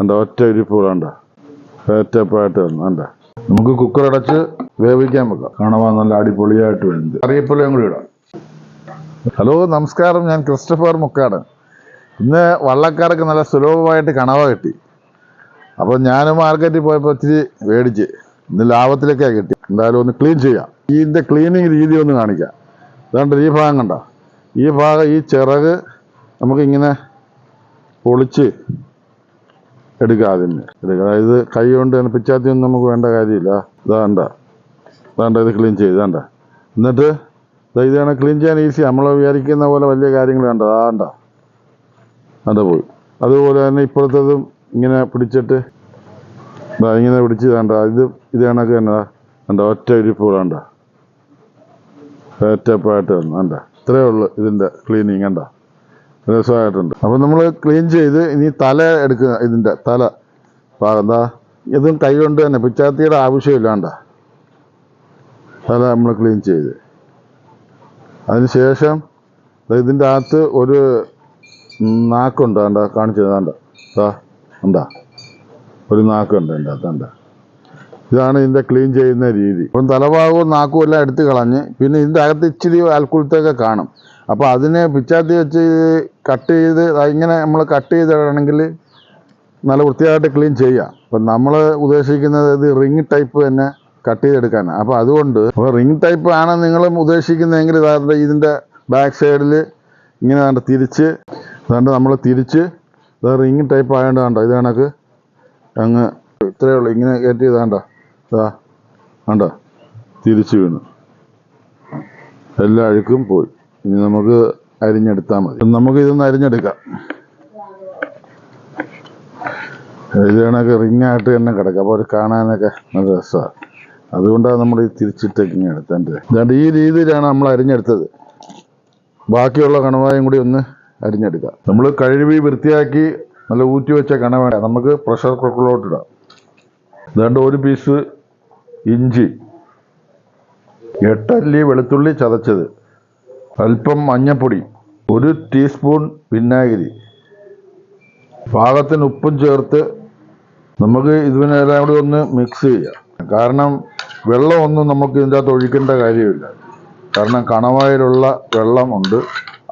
കണ്ട? ഒറ്റ ഇരിപ്പ് വേണ്ട ഏറ്റപ്പായിട്ട് വന്നു കണ്ട? നമുക്ക് കുക്കർ അടച്ച് വേവിക്കാൻ വെക്കാം. കാണുവാൻ നല്ല അടിപൊളിയായിട്ട് വരുന്നത്. അറിയപ്പലയും കൂടി ഇടാം. ഹലോ നമസ്കാരം. ഞാൻ ക്രിസ്റ്റഫർ മുക്കാട്. ഇന്ന് വള്ളക്കാർക്ക് നല്ല സുലഭമായിട്ട് കണവ കിട്ടി. അപ്പോൾ ഞാൻ മാർക്കറ്റിൽ പോയപ്പോൾ ഇച്ചിരി മേടിച്ച്. ഇന്ന് ലാഭത്തിലേക്കാണ് കിട്ടി. എന്തായാലും ഒന്ന് ക്ലീൻ ചെയ്യാം. ഇതിന്റെ ക്ലീനിങ് രീതി ഒന്ന് കാണിക്കാം. അതുകൊണ്ട് ഈ ഭാഗം കണ്ട? ഈ ഭാഗം ഈ ചിറക് നമുക്കിങ്ങനെ പൊളിച്ച് എടുക്കുക അതിന്. എടുക്കുക അതായത് കൈ കൊണ്ട് തന്നെ പിച്ചാത്തി ഒന്നും നമുക്ക് വേണ്ട കാര്യമില്ല. ഇതാണ്ട ഇതാണ്ട ഇത് ക്ലീൻ ചെയ്ത്. ഇതാണ്ട എന്നിട്ട് ദാ ഇത് വേണം ക്ലീൻ ചെയ്യാൻ ഈസി നമ്മൾ വിചാരിക്കുന്ന പോലെ വലിയ കാര്യങ്ങൾ വേണ്ട. അതാണ്ട അത് പോയി. അതുപോലെ തന്നെ ഇപ്പോഴത്തേതും ഇങ്ങനെ പിടിച്ചിട്ട് ഇങ്ങനെ പിടിച്ച് വേണ്ട ഇത് ഇത് കണക്ക് തന്നെ വേണ്ട ഒറ്റ ഇരിപ്പ് വേണ്ട ഒറ്റപ്പായിട്ട് വേണ്ട ഇത്രയേ ഉള്ളൂ ഇതിന്റെ ക്ലീനിങ് കണ്ട. രസമായിട്ടുണ്ട്. അപ്പം നമ്മൾ ക്ലീൻ ചെയ്ത് ഇനി തല എടുക്കുക ഇതിന്റെ തല എന്താ ഇതും കൈ കൊണ്ട് തന്നെ പിച്ചാത്തിയുടെ ആവശ്യമില്ലാണ്ട. തല നമ്മൾ ക്ലീൻ ചെയ്ത്. അതിനുശേഷം ഇതിന്റെ അകത്ത് ഒരു നാക്കുണ്ട് വേണ്ട കാണിച്ചത് കണ്ട ദാ കണ്ട. ഒരു നാക്കുണ്ട് എന്റെ അകത്ത് ഇതാണ് ഇതിന്റെ ക്ലീൻ ചെയ്യുന്ന രീതി. അപ്പം തലഭാഗവും നാക്കും എല്ലാം എടുത്ത് കളഞ്ഞ് പിന്നെ ഇതിന്റെ അകത്ത് ഇച്ചിരി അൽക്കുലത്തൊക്കെ കാണും. അപ്പോൾ അതിനെ പിച്ചാത്തി വെച്ച് കട്ട് ചെയ്ത് ഇങ്ങനെ നമ്മൾ കട്ട് ചെയ്തിടണമെങ്കിൽ നല്ല വൃത്തിയായിട്ട് ക്ലീൻ ചെയ്യാം. അപ്പം നമ്മൾ ഉദ്ദേശിക്കുന്നത് ഇത് റിങ് ടൈപ്പ് തന്നെ കട്ട് ചെയ്തെടുക്കാനാണ് അപ്പോൾ അതുകൊണ്ട് അപ്പോൾ റിങ് ടൈപ്പ് ആണ് നിങ്ങളും ഉദ്ദേശിക്കുന്നതെങ്കിൽ ഇതാണ്ട് ഇതിന്റെ ബാക്ക് സൈഡിൽ ഇങ്ങനെ കണ്ട് തിരിച്ച് അതുകൊണ്ട് നമ്മൾ തിരിച്ച് ഇത് റിങ് ടൈപ്പ് ആയതുകൊണ്ട് കണ്ടോ ഇത് കണക്ക് അങ്ങ് ഇത്രയേ ഉള്ളൂ. ഇങ്ങനെ കയറ്റി ഇതാണ്ട. കണ്ടോ? തിരിച്ച് വീണു. എല്ലാ അഴുക്കും പോയി. ഇനി നമുക്ക് അരിഞ്ഞെടുത്താൽ മതി. നമുക്ക് ഇതൊന്ന് അരിഞ്ഞെടുക്കാം. ഇത് കണക്ക് റിങ്ങായിട്ട് തന്നെ കിടക്കുക. അപ്പോൾ കാണാനൊക്കെ നല്ല രസമാണ്. അതുകൊണ്ടാണ് നമ്മൾ ഈ തിരിച്ചിട്ടൊക്കെ ഇങ്ങനെ എടുത്തത് അതുകൊണ്ട് ഈ രീതിയിലാണ് നമ്മൾ അരിഞ്ഞെടുത്തത്. ബാക്കിയുള്ള കണവായും കൂടി ഒന്ന് അരിഞ്ഞെടുക്കാം. നമ്മൾ കഴുകി വൃത്തിയാക്കി നല്ല ഊറ്റി വെച്ച കണവേണ്ട നമുക്ക് പ്രഷർ കുക്കറിലോട്ടിടാം ഇതാണ്ട് ഒരു പീസ് ഇഞ്ചി. എട്ടല്ലി വെളുത്തുള്ളി ചതച്ചത്. അല്പം മഞ്ഞപ്പൊടി. ഒരു ടീസ്പൂൺ വിനാഗിരി. പാകത്തിന് ഉപ്പും ചേർത്ത് നമുക്ക് ഇതിനെല്ലാം കൂടി ഒന്ന് മിക്സ് ചെയ്യാം. കാരണം വെള്ളമൊന്നും നമുക്ക് ഇതിന്റെ അകത്ത് ഒഴിക്കേണ്ട കാര്യമില്ല. കാരണം കണവായിലുള്ള വെള്ളമുണ്ട്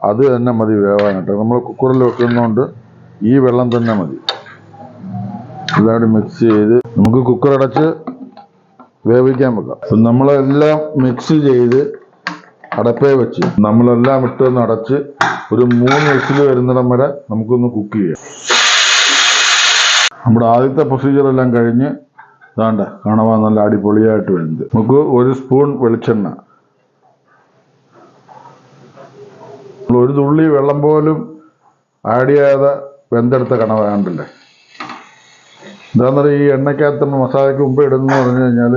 അത് തന്നെ മതി വേവാനായിട്ട്. നമ്മൾ കുക്കറിൽ വെക്കുന്നതുകൊണ്ട് ഈ വെള്ളം തന്നെ മതി. എല്ലാം കൂടി മിക്സ് ചെയ്ത് നമുക്ക് കുക്കർ അടച്ച് വേവിക്കാൻ വെക്കാം. നമ്മളെല്ലാം മിക്സ് ചെയ്ത് അടപ്പേ വെച്ച് നമ്മളെല്ലാം ഇട്ടൊന്ന് അടച്ച് ഒരു മൂന്ന് വിസിൽ വരുന്നിടം വരെ നമുക്കൊന്ന് കുക്ക് ചെയ്യാം. നമ്മുടെ ആദ്യത്തെ പ്രൊസീജിയർ എല്ലാം കഴിഞ്ഞ് ഇതാണ്ട കാണാൻ നല്ല അടിപൊളിയായിട്ട് വരുന്നത്. നമുക്ക് ഒരു സ്പൂൺ വെളിച്ചെണ്ണ. ഒരു തുള്ളി വെള്ളം പോലും ആഡ് ചെയ്യാതെ വെന്തെടുത്ത കണവ കണ്ടില്ലേ? എന്താണെന്ന് പറയുക ഈ എണ്ണയ്ക്കകത്ത് മസാലയ്ക്ക് മുമ്പ് ഇടുന്നു പറഞ്ഞു കഴിഞ്ഞാൽ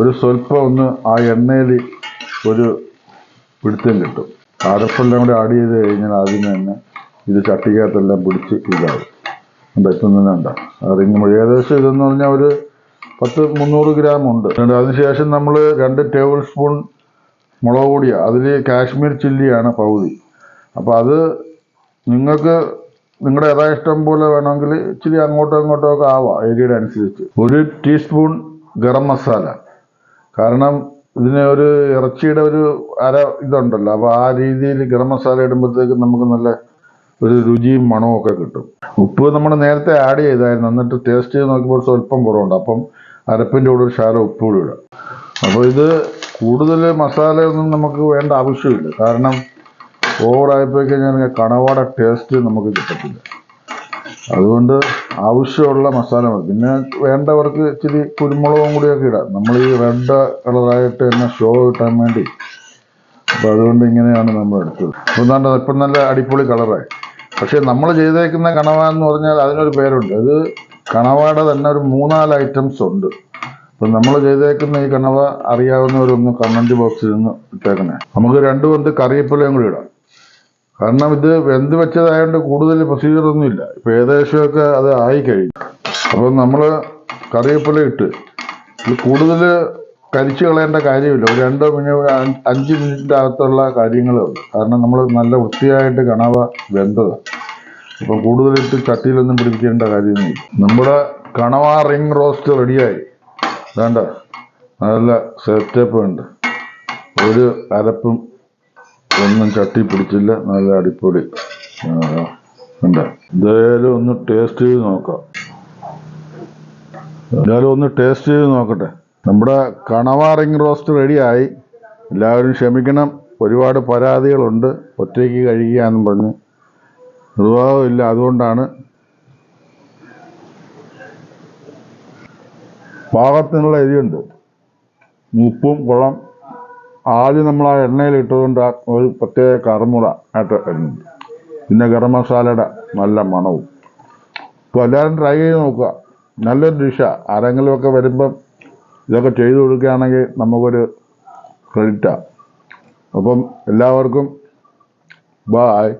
ഒരു സ്വല്പം ഒന്ന് ആ എണ്ണയിൽ ഒരു പിടുത്തം കിട്ടും. അരപ്പെല്ലാം കൂടി ആഡ് ചെയ്ത് കഴിഞ്ഞാൽ ആദ്യം തന്നെ ഇത് ചട്ടിക്കകത്തെല്ലാം പിടിച്ച് ഇതാവും. ഉണ്ട് ഇപ്പം തന്നെ ഉണ്ടോ മഴ ഏകദേശം ഇതെന്ന് പറഞ്ഞാൽ ഒരു പത്ത് മുന്നൂറ് ഗ്രാം ഉണ്ട്. അതിനുശേഷം നമ്മൾ രണ്ട് ടേബിൾ സ്പൂൺ മുളക് പൊടിയാണ് അതിൽ കാശ്മീർ ചില്ലിയാണ് പകുതി. അപ്പോൾ അത് നിങ്ങൾക്ക് നിങ്ങളുടെ ഇഷ്ടം പോലെ വേണമെങ്കിൽ ഇച്ചിരി അങ്ങോട്ടോ ഇങ്ങോട്ടോ ഒക്കെ ആവാം ഏരിയയുടെ അനുസരിച്ച്. ഒരു ടീസ്പൂൺ ഗരം മസാല. കാരണം ഇതിന് ഒരു ഇറച്ചിയുടെ ഒരു അര ഇതുണ്ടല്ലോ അപ്പോൾ ആ രീതിയിൽ ഗരം മസാല ഇടുമ്പോഴത്തേക്ക് നമുക്ക് നല്ല ഒരു രുചിയും മണവും ഒക്കെ കിട്ടും. ഉപ്പ് നമ്മൾ നേരത്തെ ആഡ് ചെയ്തായിരുന്നു എന്നിട്ട് ടേസ്റ്റ് ചെയ്ത് നോക്കിയപ്പോൾ സ്വല്പം കുറവുണ്ട്. അപ്പം അരപ്പിന്റെ കൂടെ ഒരു ശാല ഉപ്പ് കൂടി ഇടാം. അപ്പോൾ ഇത് കൂടുതൽ മസാലയൊന്നും നമുക്ക് വേണ്ട ആവശ്യമില്ല. കാരണം ഓവറായിപ്പോയി കഴിഞ്ഞാൽ കണവാട ടേസ്റ്റ് നമുക്ക് കിട്ടത്തില്ല. അതുകൊണ്ട് ആവശ്യമുള്ള മസാല മതി. പിന്നെ വേണ്ടവർക്ക് ഇച്ചിരി കുരുമുളകും കൂടിയൊക്കെ ഇടാം. നമ്മൾ ഈ റെഡ് കളറായിട്ട് തന്നെ ഷോ കിട്ടാൻ വേണ്ടി. അപ്പോൾ അതുകൊണ്ട് ഇങ്ങനെയാണ് നമ്മൾ എടുത്തത്. അപ്പം നല്ല ഇപ്പം നല്ല അടിപൊളി കളറായി പക്ഷേ നമ്മൾ ചെയ്തേക്കുന്ന കണവ എന്ന് പറഞ്ഞാൽ അതിനൊരു പേരുണ്ട്. അത് കണവയുടെ തന്നെ ഒരു മൂന്നാൽ ഐറ്റംസ് ഉണ്ട്. അപ്പം നമ്മൾ ചെയ്തേക്കുന്ന ഈ കണവ അറിയാവുന്നവരൊന്ന് കമന്റ് ബോക്സിൽ നിന്ന് ഇട്ടേക്കണേ. നമുക്ക് രണ്ടു കൊണ്ട് കറിവേപ്പിലയും കൂടി ഇടാം. കാരണം ഇത് വെന്ത് വെച്ചതായതുകൊണ്ട് കൂടുതൽ പ്രൊസീജിയർ ഒന്നുമില്ല. ഇപ്പം ഏകദേശമൊക്കെ അത് ആയി കഴിഞ്ഞു അപ്പം നമ്മൾ കറിവേപ്പില ഇട്ട് കൂടുതൽ കരിച്ചു കളയേണ്ട കാര്യമില്ല. ഒരു രണ്ടോ മിനിറ്റ് അഞ്ച് മിനിറ്റിന്റെ അകത്തുള്ള കാര്യങ്ങളേ ഉള്ളൂ. കാരണം നമ്മൾ നല്ല വൃത്തിയായിട്ട് കണവ വെന്തതാണ് അപ്പം കൂടുതലിട്ട് ചട്ടിയിലൊന്നും പിടിപ്പിക്കേണ്ട കാര്യമൊന്നുമില്ല. നമ്മുടെ കണവ റിംഗ് റോസ്റ്റ് റെഡിയായി. വേണ്ട നല്ല സെറ്റപ്പ് ഉണ്ട്. ഒരു അരപ്പും ഒന്നും ചട്ടി പിടിച്ചില്ല നല്ല അടിപൊളി എന്തായാലും ഒന്ന് ടേസ്റ്റ് ചെയ്ത് നോക്കാം. എന്തായാലും ഒന്ന് ടേസ്റ്റ് ചെയ്ത് നോക്കട്ടെ. നമ്മുടെ കണവ റോസ്റ്റ് റെഡിയായി. എല്ലാവരും ക്ഷമിക്കണം. ഒരുപാട് പരാതികളുണ്ട്. ഒറ്റയ്ക്ക് കഴിക്കുകയെന്നും പറഞ്ഞ്. നിർവാഹമില്ല അതുകൊണ്ടാണ്. പാകത്തിനുള്ള എരിയുണ്ട് ഉപ്പും കുളം ആദ്യം നമ്മൾ ആ എണ്ണയിൽ ഇട്ടതുകൊണ്ട് ആ ഒരു പ്രത്യേക കറുമുറ ആയിട്ട് വരുന്നുണ്ട്. പിന്നെ ഗരം മസാലയുടെ നല്ല മണവും. അപ്പോൾ എല്ലാവരും ട്രൈ ചെയ്ത് നോക്കുക. നല്ലൊരു ഡിഷാണ് ആരെങ്കിലുമൊക്കെ വരുമ്പം ഇതൊക്കെ ചെയ്തു കൊടുക്കുകയാണെങ്കിൽ നമുക്കൊരു ക്രെഡിറ്റാണ് അപ്പം എല്ലാവർക്കും ബായ്